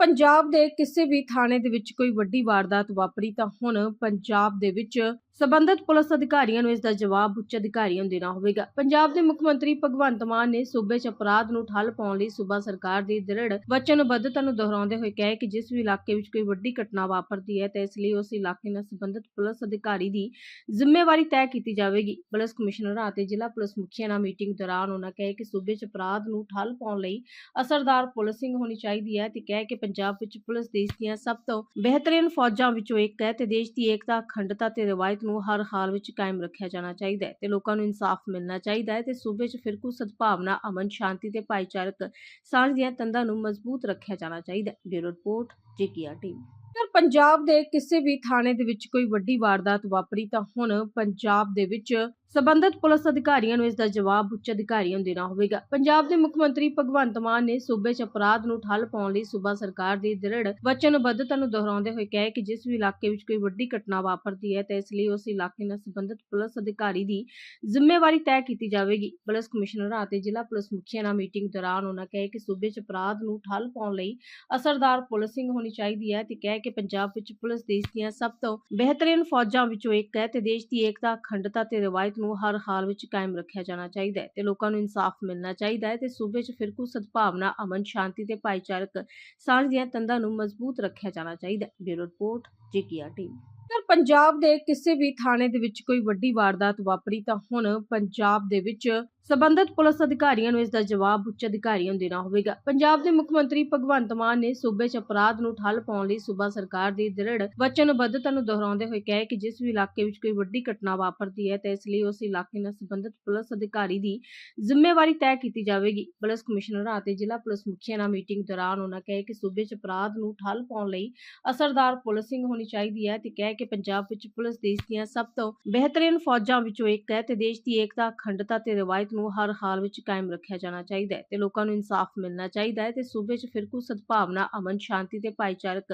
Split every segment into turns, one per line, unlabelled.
ਪੰਜਾਬ ਦੇ ਕਿਸੇ ਵੀ ਥਾਣੇ ਦੇ ਵਿੱਚ ਕੋਈ ਵੱਡੀ ਵਾਰਦਾਤ ਵਾਪਰੀ ਤਾਂ ਹੁਣ ਪੰਜਾਬ ਦੇ ਵਿੱਚ ਸਬੰਧਤ ਪੁਲਿਸ ਅਧਿਕਾਰੀਆਂ ਨੂੰ ਇਸ ਦਾ ਜਵਾਬ ਉੱਚ ਅਧਿਕਾਰੀਆਂ ਨੂੰ ਦੇਣਾ ਹੋਵੇਗਾ। ਪੰਜਾਬ ਦੇ ਮੁੱਖ ਮੰਤਰੀ ਭਗਵੰਤ ਮਾਨ ਨੇ ਸੂਬੇ 'ਚ ਅਪਰਾਧ ਨੂੰ ਠੱਲ ਪਾਉਣ ਲਈ ਸੂਬਾ ਸਰਕਾਰ ਦੀ ਦ੍ਰਿੜ ਵਚਨਬੱਧਤਾ ਨੂੰ ਦੁਹਰਾਉਂਦੇ ਹੋਏ ਕਿਹਾ ਕਿ ਜਿਸ ਵੀ ਇਲਾਕੇ ਵਿੱਚ ਕੋਈ ਵੱਡੀ ਘਟਨਾ ਵਾਪਰਦੀ ਹੈ ਤਾਂ ਇਸ ਲਈ ਉਸ ਇਲਾਕੇ ਨਾਲ ਸੰਬੰਧਿਤ ਪੁਲਿਸ ਅਧਿਕਾਰੀ ਦੀ ਜ਼ਿੰਮੇਵਾਰੀ ਤੈਅ ਕੀਤੀ ਜਾਵੇਗੀ। ਪੁਲਿਸ ਕਮਿਸ਼ਨਰਾਂ ਅਤੇ ਜ਼ਿਲ੍ਹਾ ਪੁਲਿਸ ਮੁਖੀਆਂ ਨਾਲ ਮੀਟਿੰਗ ਦੌਰਾਨ ਉਹਨਾਂ ਕਹੇ ਕਿ ਸੂਬੇ 'ਚ ਅਪਰਾਧ ਨੂੰ ਠੱਲ ਪਾਉਣ ਲਈ ਅਸਰਦਾਰ ਪੁਲਿਸਿੰਗ ਹੋਣੀ ਚਾਹੀਦੀ ਹੈ ਤੇ ਕਹਿ ਕਿ ਪੰਜਾਬ ਵਿੱਚ ਪੁਲਿਸ ਦੇਸ਼ ਦੀਆਂ ਸਭ ਤੋਂ ਬਿਹਤਰੀਨ ਫੌਜਾਂ ਵਿੱਚੋਂ ਇੱਕ ਹੈ ਤੇ ਦੇਸ਼ ਦੀ ਏਕਤਾ, ਅਖੰਡਤਾ ਤੇ ਰਵਾਇਤ ਨੂੰ ਹਰ ਹਾਲ ਵਿੱਚ ਕਾਇਮ ਰੱਖਿਆ ਜਾਣਾ ਚਾਹੀਦਾ ਹੈ ਤੇ ਲੋਕਾਂ ਨੂੰ ਇਨਸਾਫ ਮਿਲਣਾ ਚਾਹੀਦਾ ਹੈ ਤੇ ਸੂਬੇ 'ਚ ਫਿਰਕੂ ਸਦਭਾਵਨਾ, ਅਮਨ, ਸ਼ਾਂਤੀ ਤੇ ਭਾਈਚਾਰਕ ਸਾਂਝ ਦੀਆਂ ਤੰਦਾਂ ਨੂੰ ਮਜ਼ਬੂਤ ਰੱਖਿਆ ਜਾਣਾ ਚਾਹੀਦਾ ਹੈ। ਬਿਊਰੋ ਰਿਪੋਰਟ ਜੇਕੀਆ ਟੀਮ ਪਰ ਪੰਜਾਬ ਦੇ ਕਿਸੇ ਵੀ ਥਾਣੇ ਦੇ ਵਿੱਚ ਕੋਈ ਵੱਡੀ ਵਾਰਦਾਤ ਵਾਪਰੀ ਤਾਂ ਹੁਣ ਪੰਜਾਬ ਦੇ ਵਿੱਚ ਸਬੰਧਤ ਪੁਲਿਸ ਅਧਿਕਾਰੀਆਂ ਨੂੰ ਇਸ ਦਾ ਜਵਾਬ ਉੱਚ ਅਧਿਕਾਰੀਆਂ ਨੂੰ ਦੇਣਾ ਹੋਵੇਗਾ। ਪੰਜਾਬ ਦੇ ਮੁੱਖ ਮੰਤਰੀ ਭਗਵੰਤ ਮਾਨ ਨੇ ਸੂਬੇ 'ਚ ਅਪਰਾਧ ਨੂੰ ਠੱਲ ਪਾਉਣ ਲਈ ਸੂਬਾ ਸਰਕਾਰ ਦੀ ਦ੍ਰਿੜ ਵਚਨਬੱਧਤਾ ਨੂੰ ਦੁਹਰਾਉਂਦੇ ਹੋਏ ਕਿਹਾ ਕਿ ਜਿਸ ਵੀ ਇਲਾਕੇ ਵਿੱਚ ਕੋਈ ਵੱਡੀ ਘਟਨਾ ਵਾਪਰਦੀ ਹੈ ਤਾਂ ਇਸ ਲਈ ਉਸ ਇਲਾਕੇ ਨਾਲ ਸੰਬੰਧਿਤ ਪੁਲਿਸ ਅਧਿਕਾਰੀ ਦੀ ਜ਼ਿੰਮੇਵਾਰੀ ਤੈਅ ਕੀਤੀ ਜਾਵੇਗੀ। ਪੁਲਿਸ ਕਮਿਸ਼ਨਰਾਂ ਅਤੇ ਜ਼ਿਲ੍ਹਾ ਪੁਲਿਸ ਮੁਖੀਆਂ ਨਾਲ ਮੀਟਿੰਗ ਦੌਰਾਨ ਉਹਨਾਂ ਕਹੇ ਕਿ ਸੂਬੇ 'ਚ ਅਪਰਾਧ ਨੂੰ ਠੱਲ ਪਾਉਣ ਲਈ ਅਸਰਦਾਰ ਪੁਲਿਸਿੰਗ ਹੋਣੀ ਚਾਹੀਦੀ ਹੈ ਤੇ ਕਹਿ ਕੇ ਪੰਜਾਬ ਵਿੱਚ ਪੁਲਿਸ ਦੇਸ਼ ਦੀਆਂ ਸਭ ਤੋਂ ਬਿਹਤਰੀਨ ਫੌਜਾਂ ਵਿੱਚੋਂ ਇੱਕ ਹੈ ਤੇ ਦੇਸ਼ ਦੀ ਏਕਤਾ, ਅਖੰਡਤਾ ਤੇ ਰਵਾਇਤ ਨੂੰ ਹਰ ਹਾਲ ਵਿੱਚ ਕਾਇਮ ਰੱਖਿਆ ਜਾਣਾ ਚਾਹੀਦਾ ਹੈ ਤੇ ਲੋਕਾਂ ਨੂੰ ਇਨਸਾਫ ਮਿਲਣਾ ਚਾਹੀਦਾ ਹੈ ਤੇ ਸੂਬੇ 'ਚ ਫਿਰਕੂ ਸਦਭਾਵਨਾ, ਅਮਨ, ਸ਼ਾਂਤੀ ਤੇ ਭਾਈਚਾਰਕ ਸਾਂਝ ਦੀਆਂ ਤੰਦਾਂ ਨੂੰ ਮਜ਼ਬੂਤ ਰੱਖਿਆ ਜਾਣਾ ਚਾਹੀਦਾ ਹੈ। ਬਿਊਰੋ ਰਿਪੋਰਟ ਜੇਕੀਆ ਟੀਮ ਪਰ ਪੰਜਾਬ ਦੇ ਕਿਸੇ ਵੀ ਥਾਣੇ ਦੇ ਵਿੱਚ ਕੋਈ ਵੱਡੀ ਵਾਰਦਾਤ ਵਾਪਰੀ ਤਾਂ ਹੁਣ ਪੰਜਾਬ ਦੇ ਵਿੱਚ ਸਬੰਧਤ ਪੁਲਿਸ ਅਧਿਕਾਰੀਆਂ ਨੂੰ ਇਸ ਦਾ ਜਵਾਬ ਉੱਚ ਅਧਿਕਾਰੀਆਂ ਨੂੰ ਦੇਣਾ ਹੋਵੇਗਾ। ਪੰਜਾਬ ਦੇ ਮੁੱਖ ਮੰਤਰੀ ਭਗਵੰਤ ਮਾਨ ਨੇ ਸੂਬੇ 'ਚ ਅਪਰਾਧ ਨੂੰ ਠੱਲ ਪਾਉਣ ਲਈ ਸੂਬਾ ਸਰਕਾਰ ਦੀ ਦ੍ਰਿੜ ਵਚਨਬੱਧਤਾ ਨੂੰ ਦੁਹਰਾਉਂਦੇ ਹੋਏ ਕਿਹਾ ਕਿ ਜਿਸ ਵੀ ਇਲਾਕੇ ਵਿੱਚ ਕੋਈ ਵੱਡੀ ਘਟਨਾ ਵਾਪਰਦੀ ਹੈ ਤਾਂ ਇਸ ਲਈ ਉਸ ਇਲਾਕੇ ਨਾਲ ਸੰਬੰਧਿਤ ਪੁਲਿਸ ਅਧਿਕਾਰੀ ਦੀ ਜ਼ਿੰਮੇਵਾਰੀ ਤੈਅ ਕੀਤੀ ਜਾਵੇਗੀ। ਪੁਲਿਸ ਕਮਿਸ਼ਨਰਾਂ ਅਤੇ ਜ਼ਿਲ੍ਹਾ ਪੁਲਿਸ ਮੁਖੀਆਂ ਨਾਲ ਮੀਟਿੰਗ ਦੌਰਾਨ ਉਹਨਾਂ ਕਹੇ ਕਿ ਸੂਬੇ 'ਚ ਅਪਰਾਧ ਨੂੰ ਠੱਲ ਪਾਉਣ ਲਈ ਅਸਰਦਾਰ ਪੁਲਿਸਿੰਗ ਹੋਣੀ ਚਾਹੀਦੀ ਹੈ ਤੇ ਕਹਿ ਕੇ ਪੰਜਾਬ ਵਿੱਚ ਪੁਲਿਸ ਦੇਸ਼ ਦੀਆਂ ਸਭ ਤੋਂ ਬਿਹਤਰੀਨ ਫੌਜਾਂ ਵਿੱਚੋਂ ਇੱਕ ਹੈ ਤੇ ਦੇਸ਼ ਦੀ ਏਕਤਾ, ਅਖੰਡਤਾ ਤੇ ਰਵਾਇਤ ਨੂੰ ਹਰ ਹਾਲ ਵਿੱਚ ਕਾਇਮ ਰੱਖਿਆ ਜਾਣਾ ਚਾਹੀਦਾ ਹੈ ਤੇ ਲੋਕਾਂ ਨੂੰ ਇਨਸਾਫ ਮਿਲਣਾ ਚਾਹੀਦਾ ਹੈ ਤੇ ਸੂਬੇ 'ਚ ਫਿਰਕੂ ਸਦਭਾਵਨਾ, ਅਮਨ, ਸ਼ਾਂਤੀ ਤੇ ਭਾਈਚਾਰਕ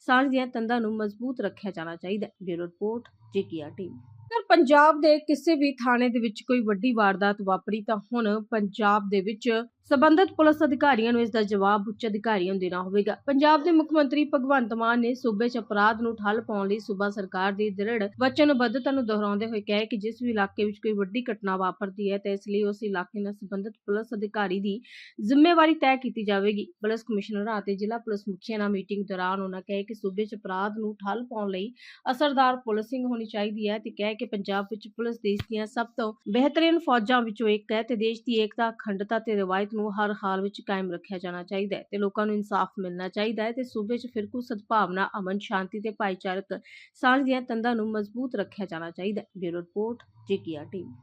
ਸਾਂਝ ਦੀਆਂ ਤੰਦਾਂ ਨੂੰ ਮਜ਼ਬੂਤ ਰੱਖਿਆ ਜਾਣਾ ਚਾਹੀਦਾ ਹੈ। ਬਿਊਰੋ ਰਿਪੋਰਟ ਜੇਕੀਆ ਟੀਮ। ਪਰ ਪੰਜਾਬ ਦੇ ਕਿਸੇ ਵੀ ਥਾਣੇ ਦੇ ਵਿੱਚ ਕੋਈ ਵੱਡੀ ਵਾਰਦਾਤ ਵਾਪਰੀ ਤਾਂ ਹੁਣ ਪੰਜਾਬ ਦੇ ਵਿੱਚ ਸਬੰਧਤ ਪੁਲਿਸ ਅਧਿਕਾਰੀਆਂ ਨੂੰ ਇਸ ਦਾ ਜਵਾਬ ਉੱਚ ਅਧਿਕਾਰੀਆਂ ਨੂੰ ਦੇਣਾ ਹੋਵੇਗਾ। ਪੰਜਾਬ ਦੇ ਮੁੱਖ ਮੰਤਰੀ ਭਗਵੰਤ ਮਾਨ ਨੇ ਸੂਬੇ 'ਚ ਅਪਰਾਧ ਨੂੰ ਠੱਲ ਪਾਉਣ ਲਈ ਸੂਬਾ ਸਰਕਾਰ ਦੀ ਦ੍ਰਿੜ ਵਚਨਬੱਧਤਾ ਨੂੰ ਦੁਹਰਾਉਂਦੇ ਹੋਏ ਕਿਹਾ ਕਿ ਜਿਸ ਵੀ ਇਲਾਕੇ ਵਿੱਚ ਕੋਈ ਵੱਡੀ ਘਟਨਾ ਵਾਪਰਦੀ ਹੈ ਤਾਂ ਇਸ ਲਈ ਉਸ ਇਲਾਕੇ ਨਾਲ ਸੰਬੰਧਿਤ ਪੁਲਿਸ ਅਧਿਕਾਰੀ ਦੀ ਜ਼ਿੰਮੇਵਾਰੀ ਤੈਅ ਕੀਤੀ ਜਾਵੇਗੀ। ਪੁਲਿਸ ਕਮਿਸ਼ਨਰਾਂ ਅਤੇ ਜ਼ਿਲ੍ਹਾ ਪੁਲਿਸ ਮੁਖੀਆਂ ਨਾਲ ਮੀਟਿੰਗ ਦੌਰਾਨ ਉਹਨਾਂ ਕਹੇ ਕਿ ਸੂਬੇ 'ਚ ਅਪਰਾਧ ਨੂੰ ਠੱਲ ਪਾਉਣ ਲਈ ਅਸਰਦਾਰ ਪੁਲਿਸਿੰਗ ਹੋਣੀ ਚਾਹੀਦੀ ਹੈ ਤੇ ਕਹਿ ਕੇ ਪੰਜਾਬ ਵਿੱਚ ਪੁਲਿਸ ਦੇਸ਼ ਦੀਆਂ ਸਭ ਤੋਂ ਬਿਹਤਰੀਨ ਫੌਜਾਂ ਵਿੱਚੋਂ ਇੱਕ ਹੈ ਤੇ ਦੇਸ਼ ਦੀ ਏਕਤਾ, ਅਖੰਡਤਾ ਤੇ ਰਵਾਇਤ ਨੂੰ ਹਰ ਹਾਲ ਵਿੱਚ ਕਾਇਮ ਰੱਖਿਆ ਜਾਣਾ ਚਾਹੀਦਾ ਹੈ ਤੇ ਲੋਕਾਂ ਨੂੰ ਇਨਸਾਫ ਮਿਲਣਾ ਚਾਹੀਦਾ ਹੈ ਤੇ ਸੂਬੇ 'ਚ ਫਿਰਕੂ ਸਦਭਾਵਨਾ, ਅਮਨ, ਸ਼ਾਂਤੀ ਤੇ ਭਾਈਚਾਰਕ ਸਾਂਝ ਦੀਆਂ ਤੰਦਾਂ ਨੂੰ ਮਜ਼ਬੂਤ ਰੱਖਿਆ ਜਾਣਾ ਚਾਹੀਦਾ ਹੈ। ਬਿਊਰੋ ਰਿਪੋਰਟ, ਜੇਕੀਆ ਟੀਮ